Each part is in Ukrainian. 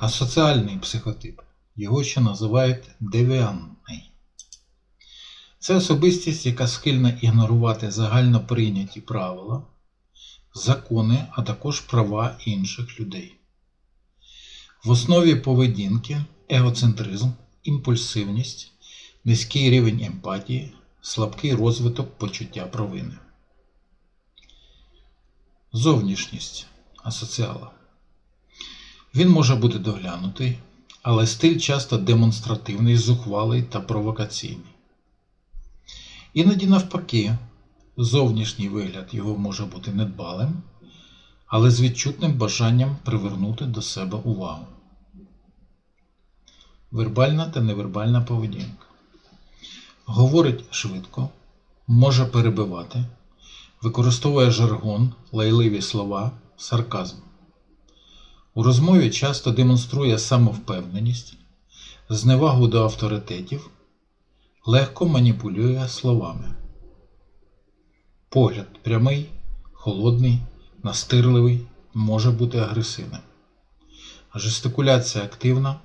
Асоціальний психотип. Його ще називають девіантний. Це особистість, яка схильна ігнорувати загально прийняті правила, закони, а також права інших людей. В основі поведінки егоцентризм, імпульсивність, низький рівень емпатії, слабкий розвиток почуття провини. Зовнішність асоціала. Він може бути доглянутий, але стиль часто демонстративний, зухвалий та провокаційний. Іноді навпаки, зовнішній вигляд його може бути недбалим, але з відчутним бажанням привернути до себе увагу. Вербальна та невербальна поведінка. Говорить швидко, може перебивати, використовує жаргон, лайливі слова, сарказм. У розмові часто демонструє самовпевненість, зневагу до авторитетів, легко маніпулює словами. Погляд прямий, холодний, настирливий, може бути агресивним. Жестикуляція активна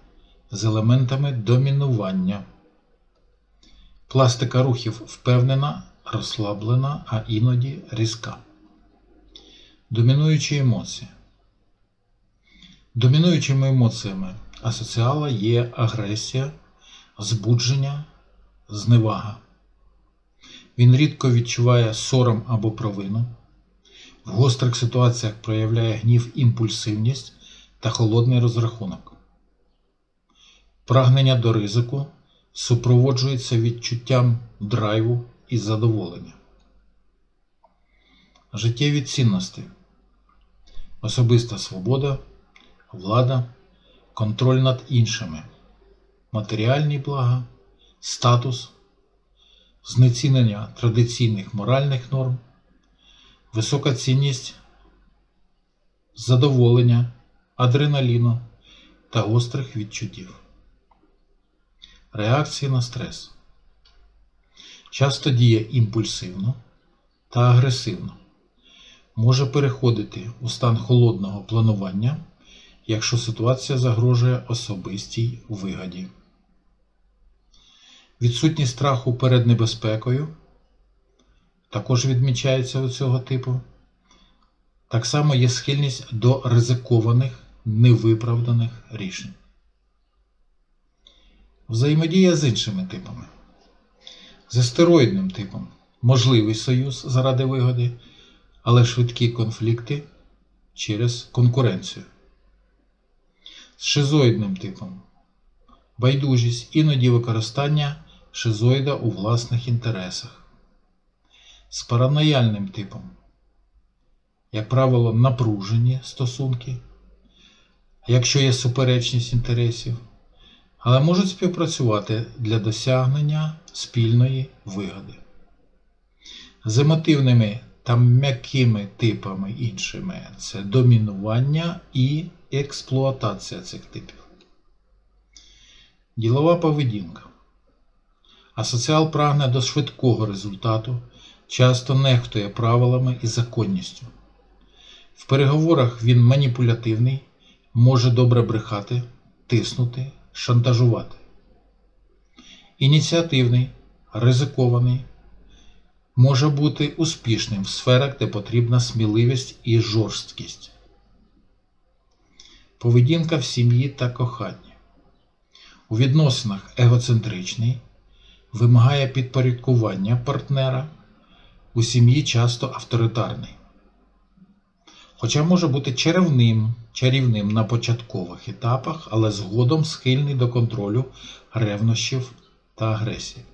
з елементами домінування. Пластика рухів впевнена, розслаблена, а іноді різка. Домінуючі емоції. Домінуючими емоціями асоціала є агресія, збудження, зневага. Він рідко відчуває сором або провину. В гострих ситуаціях проявляє гнів імпульсивність та холодний розрахунок. Прагнення до ризику супроводжується відчуттям драйву і задоволення. Життєві цінності. Особиста свобода, влада, контроль над іншими, матеріальні блага, статус, знецінення традиційних моральних норм, висока цінність, задоволення, адреналіну та гострих відчуттів. Реакції на стрес. Часто діє імпульсивно та агресивно. Може переходити у стан холодного планування, якщо ситуація загрожує особистій вигаді. Відсутність страху перед небезпекою також відмічається у цього типу. Так само є схильність до ризикованих, невиправданих рішень. Взаємодія з іншими типами. З астероїдним типом можливий союз заради вигоди, але швидкі конфлікти через конкуренцію. З шизоїдним типом байдужість, іноді використання шизоїда у власних інтересах. З паранояльним типом, як правило, напружені стосунки, якщо є суперечність інтересів але можуть співпрацювати для досягнення спільної вигоди. З емотивними та м'якими типами іншими це домінування і експлуатація цих типів. Ділова поведінка. Асоціал прагне до швидкого результату, часто нехтує правилами і законністю. В переговорах він маніпулятивний, може добре брехати, тиснути, шантажувати. Ініціативний, ризикований, може бути успішним в сферах, де потрібна сміливість і жорсткість. Поведінка в сім'ї та коханні. У відносинах егоцентричний, вимагає підпорядкування партнера, у сім'ї часто авторитарний. Хоча може бути чарівним, чарівним на початкових етапах, але згодом схильний до контролю ревнощів та агресії.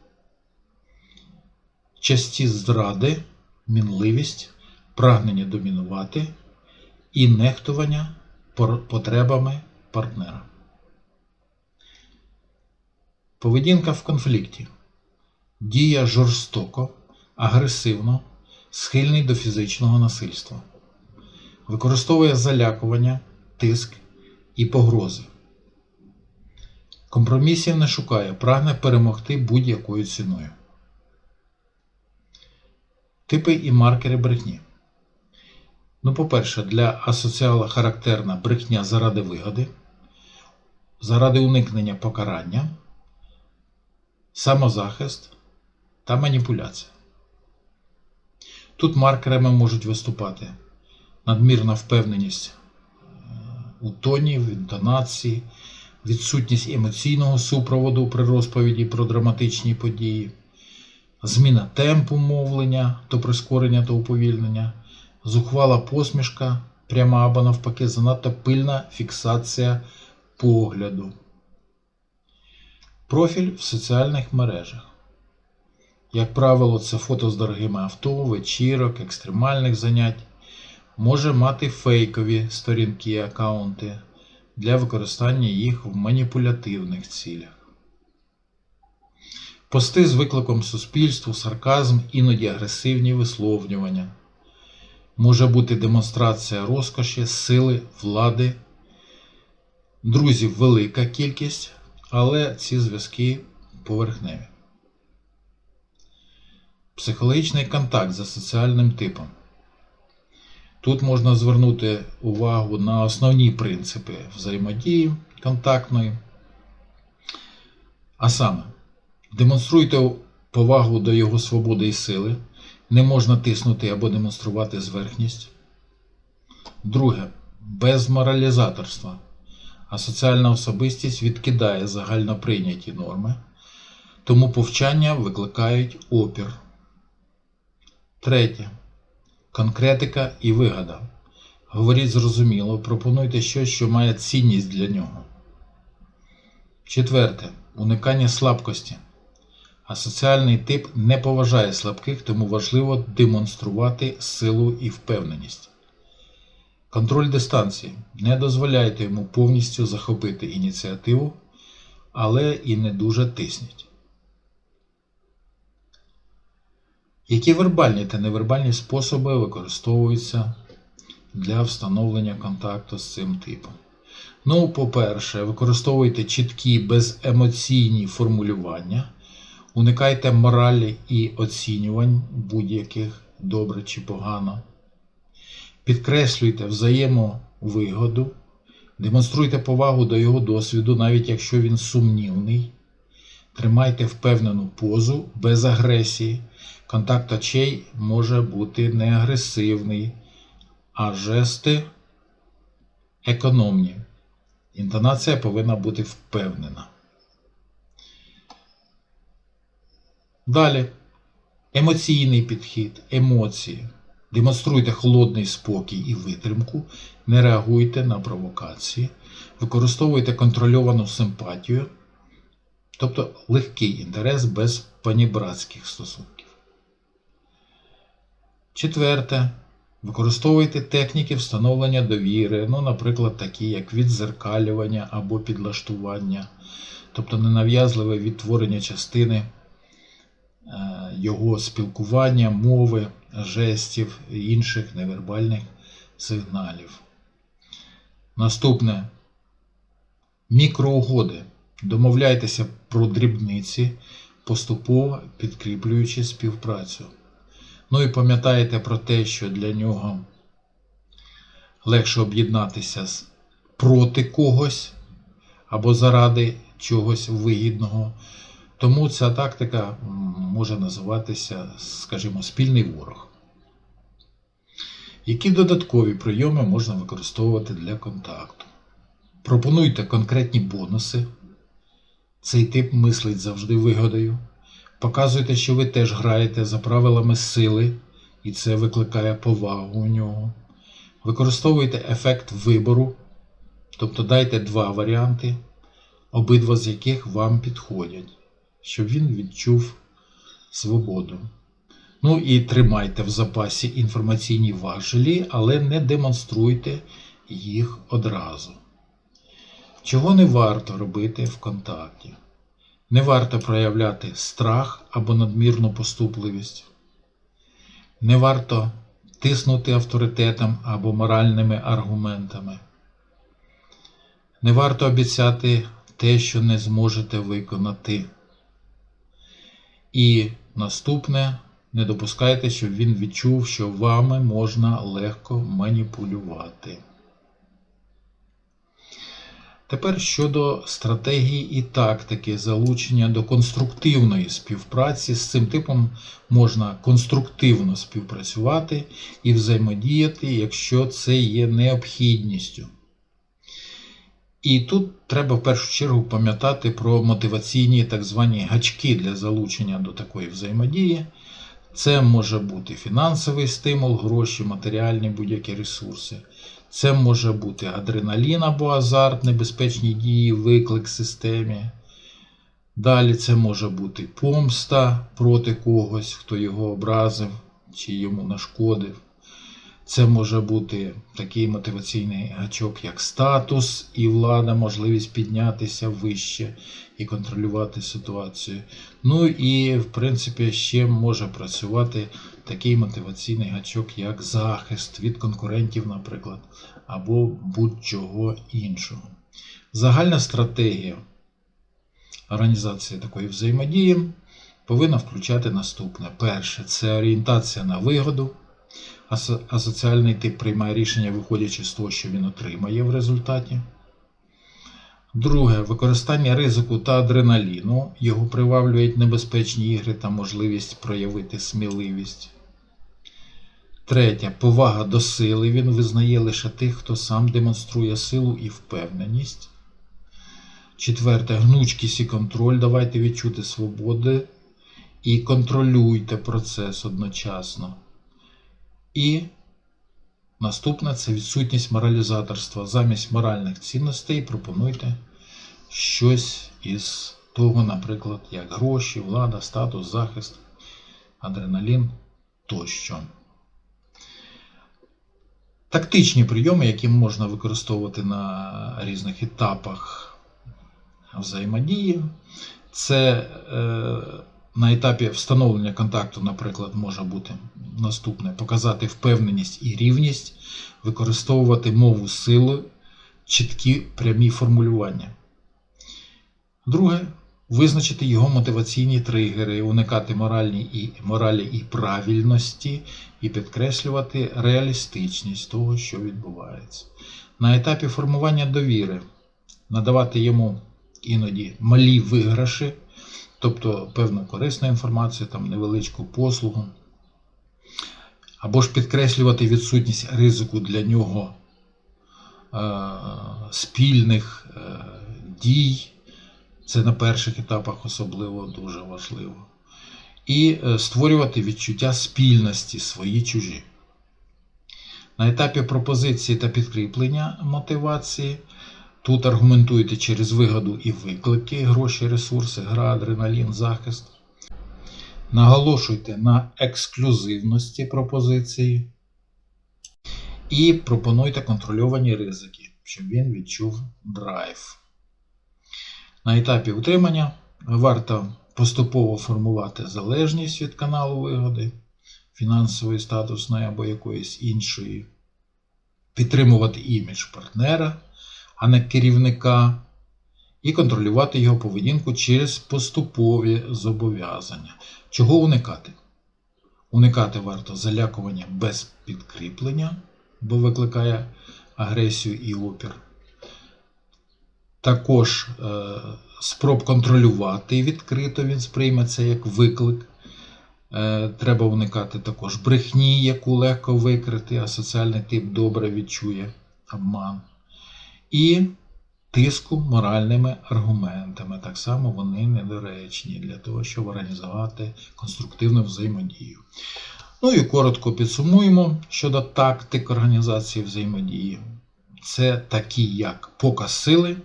Часті зради, мінливість, прагнення домінувати і нехтування потребами партнера. Поведінка в конфлікті. Дія жорстоко, агресивно, схильний до фізичного насильства використовує залякування, тиск і погрози. Компромісів не шукає, прагне перемогти будь-якою ціною. Типи і маркери брехні. Ну, по-перше, для асоціала характерна брехня заради вигоди. заради уникнення покарання, самозахист та маніпуляція. Тут маркерами можуть виступати надмірна впевненість е, у тоні, в інтонації, відсутність емоційного супроводу при розповіді про драматичні події, зміна темпу мовлення, то прискорення, то уповільнення, зухвала посмішка, пряма або навпаки, занадто пильна фіксація погляду. Профіль в соціальних мережах. Як правило, це фото з дорогими авто, вечірок, екстремальних занять. Може мати фейкові сторінки і аккаунти для використання їх в маніпулятивних цілях. Пости з викликом суспільству, сарказм, іноді агресивні висловлювання. Може бути демонстрація розкоші, сили, влади. Друзів велика кількість, але ці зв'язки поверхневі. Психологічний контакт за соціальним типом. Тут можна звернути увагу на основні принципи взаємодії контактної. А саме, демонструйте повагу до його свободи і сили. Не можна тиснути або демонструвати зверхність. Друге. Без моралізаторства. А соціальна особистість відкидає загально прийняті норми, тому повчання викликають опір. Третє. Конкретика і вигада. Говоріть зрозуміло, пропонуйте щось, що має цінність для нього. Четверте. Уникання слабкості. А соціальний тип не поважає слабких, тому важливо демонструвати силу і впевненість. Контроль дистанції. Не дозволяйте йому повністю захопити ініціативу, але і не дуже тисніть. Які вербальні та невербальні способи використовуються для встановлення контакту з цим типом? Ну, по-перше, використовуйте чіткі беземоційні формулювання, уникайте моралі і оцінювань будь-яких добре чи погано. Підкреслюйте взаємовигоду, демонструйте повагу до його досвіду, навіть якщо він сумнівний. Тримайте впевнену позу без агресії. Контакт очей може бути не агресивний, а жести економні. Інтонація повинна бути впевнена. Далі. Емоційний підхід, емоції. Демонструйте холодний спокій і витримку, не реагуйте на провокації, використовуйте контрольовану симпатію, тобто легкий інтерес без панібратських стосунків. Четверте. Використовуйте техніки встановлення довіри, ну, наприклад, такі як відзеркалювання або підлаштування, тобто ненав'язливе відтворення частини його спілкування, мови, жестів і інших невербальних сигналів. Наступне мікроугоди. Домовляйтеся про дрібниці, поступово підкріплюючи співпрацю. Ну і пам'ятаєте про те, що для нього легше об'єднатися проти когось або заради чогось вигідного. Тому ця тактика може називатися, скажімо, спільний ворог. Які додаткові прийоми можна використовувати для контакту? Пропонуйте конкретні бонуси. Цей тип мислить завжди вигодою. Показуйте, що ви теж граєте за правилами сили, і це викликає повагу у нього. Використовуйте ефект вибору, тобто дайте два варіанти, обидва з яких вам підходять, щоб він відчув свободу. Ну і тримайте в запасі інформаційні важелі, але не демонструйте їх одразу. Чого не варто робити в контакті? Не варто проявляти страх або надмірну поступливість. Не варто тиснути авторитетом або моральними аргументами. Не варто обіцяти те, що не зможете виконати. І наступне, не допускайте, щоб він відчув, що вами можна легко маніпулювати. Тепер щодо стратегії і тактики залучення до конструктивної співпраці з цим типом можна конструктивно співпрацювати і взаємодіяти, якщо це є необхідністю. І тут треба в першу чергу пам'ятати про мотиваційні так звані гачки для залучення до такої взаємодії. Це може бути фінансовий стимул, гроші, матеріальні будь-які ресурси. Це може бути адреналін або азарт, небезпечні дії, виклик системі. Далі це може бути помста проти когось, хто його образив чи йому нашкодив. Це може бути такий мотиваційний гачок, як статус і влада, можливість піднятися вище і контролювати ситуацію. Ну і, в принципі, ще може працювати такий мотиваційний гачок, як захист від конкурентів, наприклад, або будь-чого іншого. Загальна стратегія організації такої взаємодії повинна включати наступне: перше це орієнтація на вигоду. Асо- Асоціальний тип приймає рішення, виходячи з того, що він отримає в результаті. Друге використання ризику та адреналіну. Його приваблюють небезпечні ігри та можливість проявити сміливість. Третє повага до сили. Він визнає лише тих, хто сам демонструє силу і впевненість. Четверте гнучкість і контроль. Давайте відчути свободи і контролюйте процес одночасно. І наступне це відсутність моралізаторства. Замість моральних цінностей пропонуйте щось із того, наприклад, як гроші, влада, статус, захист, адреналін тощо. Тактичні прийоми, які можна використовувати на різних етапах взаємодії, це е, на етапі встановлення контакту, наприклад, може бути наступне: показати впевненість і рівність, використовувати мову сили, чіткі прямі формулювання. Друге визначити його мотиваційні тригери, уникати моральні і, моралі і правильності і підкреслювати реалістичність того, що відбувається. На етапі формування довіри надавати йому іноді малі виграші, тобто певну корисну інформацію, там невеличку послугу, або ж підкреслювати відсутність ризику для нього е, спільних е, дій. Це на перших етапах особливо дуже важливо. І е, створювати відчуття спільності свої чужі. На етапі пропозиції та підкріплення мотивації тут аргументуйте через вигоду і виклики, гроші, ресурси, гра, адреналін, захист. Наголошуйте на ексклюзивності пропозиції. І пропонуйте контрольовані ризики, щоб він відчув драйв. На етапі утримання варто поступово формувати залежність від каналу вигоди, фінансової, статусної або якоїсь іншої, підтримувати імідж партнера, а не керівника, і контролювати його поведінку через поступові зобов'язання. Чого уникати? Уникати варто залякування без підкріплення, бо викликає агресію і опір також е, спроб контролювати відкрито, він сприйме це як виклик. Е, Треба уникати також брехні, яку легко викрити, а соціальний тип добре відчує обман. І тиску моральними аргументами. Так само вони недоречні для того, щоб організувати конструктивну взаємодію. Ну і коротко підсумуємо щодо тактик організації взаємодії. Це такі, як показ сили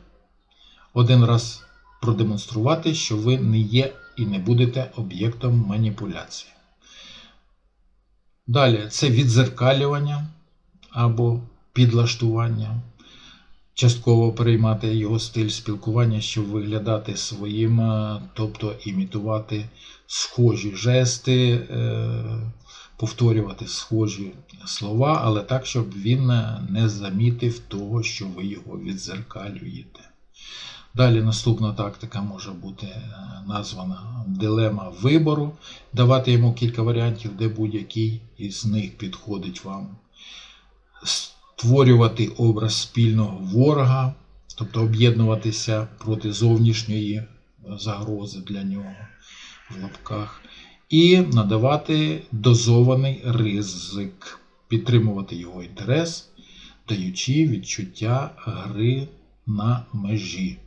один раз продемонструвати, що ви не є і не будете об'єктом маніпуляції. Dалі це відзеркалювання або підлаштування. Частково переймати його стиль спілкування, щоб виглядати своїм, е, тобто імітувати схожі жести, е, повторювати схожі слова, але так, щоб він не замітив того, що ви його відзеркалюєте. Далі наступна тактика може бути е, названа дилема вибору, давати йому кілька варіантів, де будь-який із них підходить вам. Створювати образ спільного ворога тобто об'єднуватися проти зовнішньої загрози для нього в лапках, і надавати дозований ризик, підтримувати його інтерес, даючи відчуття гри на межі.